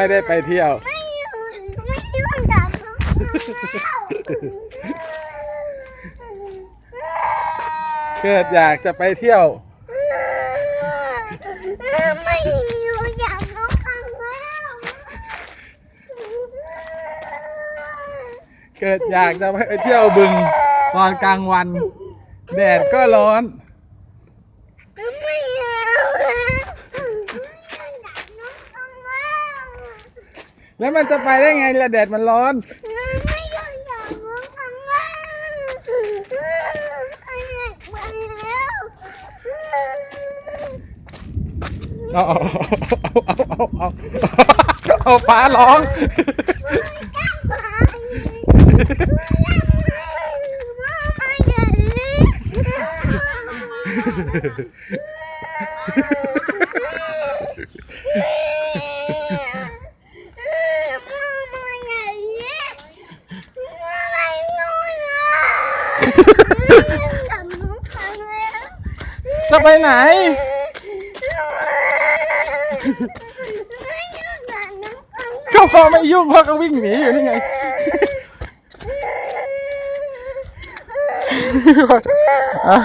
ไม่ได้ไปเที่ยว ไม่อยู่ไม่ยุ่งกับน้องแล้วเกิดอยากจะไปเที่ยว ไม่อยู่อยากน้องฟังแล้วเกิดอยากจะไปเที่ยวบึงตอนกลางวัน แดดก็ร้อน ไม่เอาอยากน้องฟังแล้ว แล้วมันจะไปได้ไงล่ะแดดมันร้อน ไม่อยากอยากน้องฟังแล้วไปแล้วเอาเอาเอาเอาเอาเอาฟ้าร้อง จะไปไหนก็พอไม่ยุ่งพ่อก็วิ่งหนีอยู่นี่ไงอะ